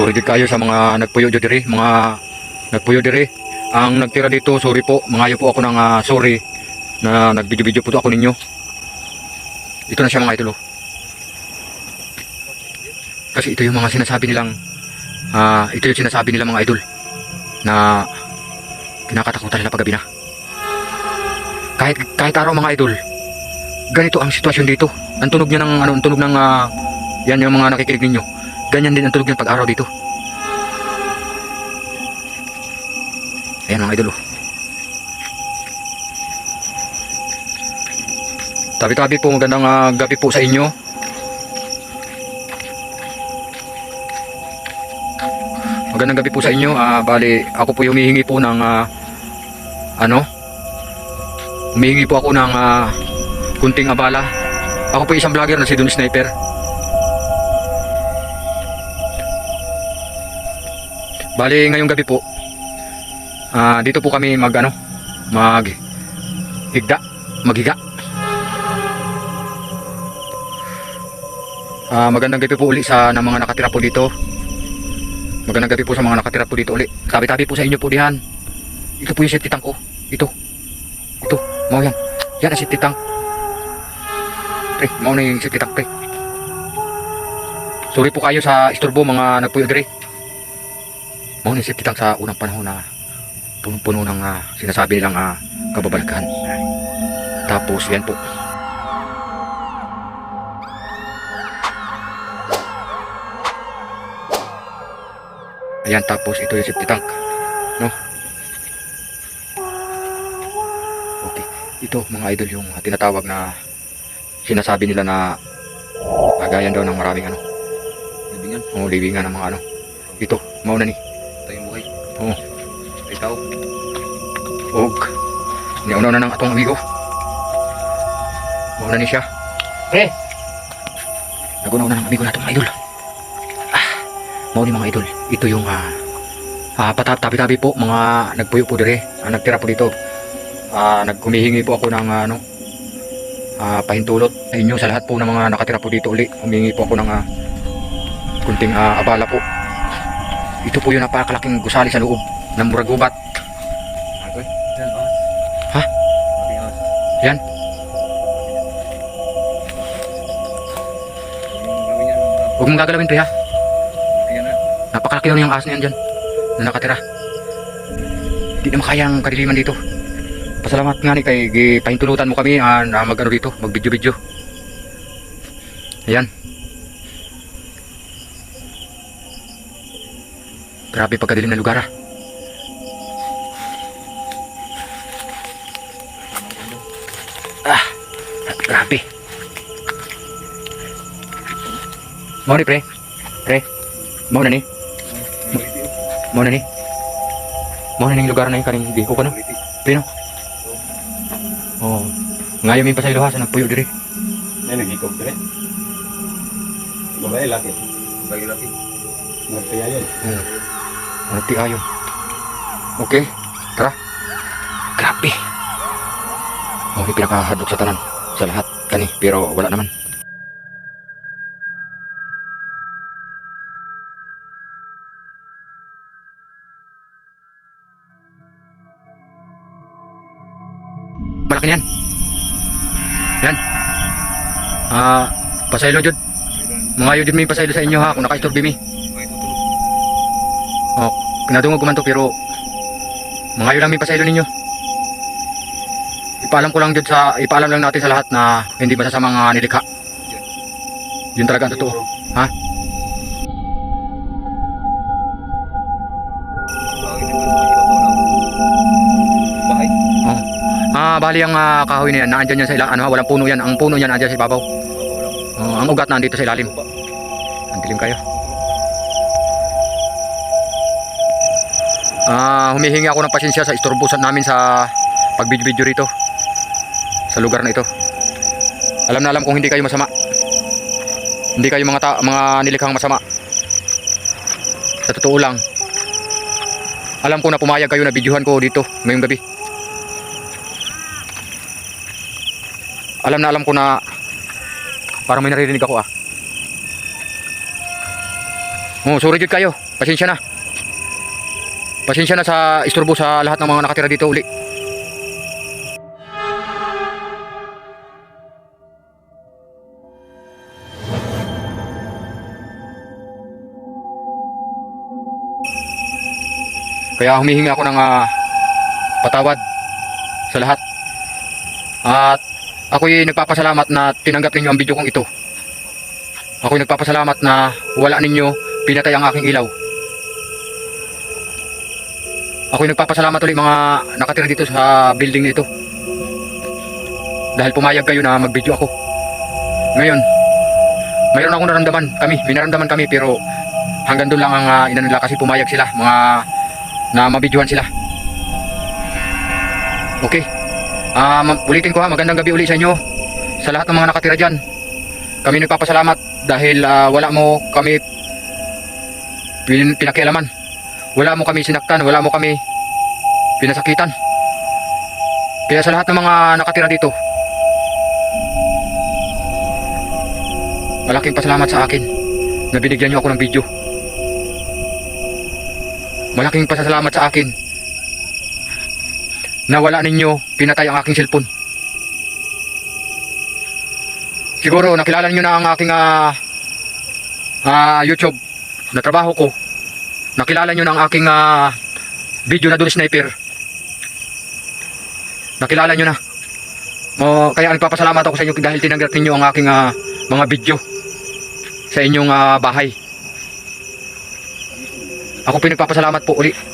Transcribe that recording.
Sorry gid kayo sa mga nagpuyo dito diri, mga nagpuyo diri. Ang nagtira dito, sorry po, mangayo po ako ng ah, sorry na nagbidyo-video po to ako ninyo. Ito na siya mga idol. Kasi ito yung mga sinasabi nilang ah ito yung sinasabi nila mga idol na kinakatakutan nila paggabi na. Kahit kahit araw mga idol, ganito ang sitwasyon dito. Ang tunog niya ng ano, ang tunog ng ah, yan yung mga nakikinig ninyo. Ganyan din ang tunog niya pag araw dito. Ayan mga idol. Tabi-tabi po magandang ah, gabi po sa inyo. Magandang gabi po sa inyo. Ah, bali, ako po yung humihingi po ng ah, ano? Humihingi po ako ng ah, kunting abala. Ako po isang vlogger na si Don Sniper. Bali, ngayong gabi po, ah, dito po kami mag ano, mag higda, maghiga. Ah, magandang gabi po uli sa ng mga nakatira po dito. Magandang gabi po sa mga nakatira po dito uli. Tabi-tabi po sa inyo po dihan. Ito po yung safety tank ko. Ito. Ito. Mau yan. Yan ang safety tank. Pre, mau na yung safety tank, pre. Sorry po kayo sa istorbo mga nagpuyo dire. Mau na yung safety tank sa unang panahon na punong-puno ng ah, sinasabi nilang ah, kababalaghan. Tapos, yan po. Ayan, tapos ito yung safety tank. No? Okay. Ito, mga idol, yung tinatawag na sinasabi nila na kagayan daw ng maraming ano. Libingan, O, libingan ng mga ano. Ito, mauna ni. Tayong buhay. Oo. Ay tao. Og. Niunaw na ng atong amigo. Mauna ni siya. Pre! Nagunaw na ng amigo natin mga idol. Ah, mau ni mga idol. Ito yung ah, ah patatabi-tabi po mga nagpuyo po dire. Ah, nagtira po dito. Ah, nagkumihingi po ako ng ah, ano ah, pahintulot sa inyo sa lahat po ng mga nakatira po dito uli. Humingi po ako ng ah, kunting ah, abala po. Ito po yung napakalaking gusali sa loob ng muragubat. Ha? Yan. Huwag mong gagalawin pre ha. kaya na. Napakalaki lang yung ahas na yan dyan. Na nakatira. Hindi na makaya ang kadiliman dito. Pasalamat nga ni kay gipahintulutan mo kami ah, na mag ano dito, mag video video. Ayan. Grabe pagkadilim na lugar ah. Ah, grabe. Mau ni pre. Pre. Mau na ni. Mau na ni. Mau na ni lugar na yung kaning di ko kano. Pino. Oh. Ngayon may pasay luha sa nagpuyo diri. May nag-ikog dire. Babae, laki. Babae, laki. Magpaya yun. Hmm. Ano ti ayon. Okay. Tara. Grabe. Oh, may pinakahadlok sa tanan. Sa lahat. Kani. Pero wala naman. Malaki na yan. Ah, pasaylo jud. Mga yun may pasaylo sa inyo ha kung nakaistorbi mi. Oh, kinadungog ko man to pero yun lang may pasaylo ninyo. Ipaalam ko lang dyan sa, ipaalam lang natin sa lahat na hindi masasamang uh, nilikha. Yun talaga ang totoo. Ha? Oh. Ah, bali ang ah, kahoy na yan, naandyan yan sa ilang, ano walang puno yan. Ang puno niyan naandyan sa ibabaw. Oh, ang ugat nandito sa ilalim. Ang dilim kayo. Ah, humihingi ako ng pasensya sa istorbo sa namin sa pagbidyo-video rito. Sa lugar na ito. Alam na alam kung hindi kayo masama. Hindi kayo mga ta- mga nilikhang masama. Sa totoo lang. Alam ko na pumayag kayo na videohan ko dito ngayong gabi. Alam na alam ko na parang may naririnig ako ah. Oh, sorry kayo. Pasensya na. Pasensya na sa isturbo sa lahat ng mga nakatira dito uli. Kaya humihingi ako ng ah, patawad sa lahat. At ako'y nagpapasalamat na tinanggap ninyo ang video kong ito. Ako'y nagpapasalamat na wala ninyo pinatay ang aking ilaw. Ako'y nagpapasalamat ulit mga nakatira dito sa building nito. Dahil pumayag kayo na mag-video ako. Ngayon, mayroon akong naramdaman kami, may kami pero hanggang doon lang ang uh, ina nila kasi pumayag sila, mga na mabidyohan sila. Okay. Ah, ma- ulitin ko ha, magandang gabi uli sa inyo. Sa lahat ng mga nakatira diyan. Kami nagpapasalamat dahil ah, wala mo kami pin- pinakialaman. Wala mo kami sinaktan, wala mo kami pinasakitan. Kaya sa lahat ng mga nakatira dito, malaking pasalamat sa akin na binigyan niyo ako ng video. Malaking pasasalamat sa akin na wala ninyo pinatay ang aking cellphone. Siguro nakilala niyo na ang aking ah, ah, YouTube na trabaho ko. Nakilala niyo na ang aking ah, video na dual sniper. Nakilala niyo na. O, kaya nagpapasalamat ako sa inyo dahil tinanggap ninyo ang aking ah, mga video sa inyong ah, bahay. Ako pinagpapasalamat po uli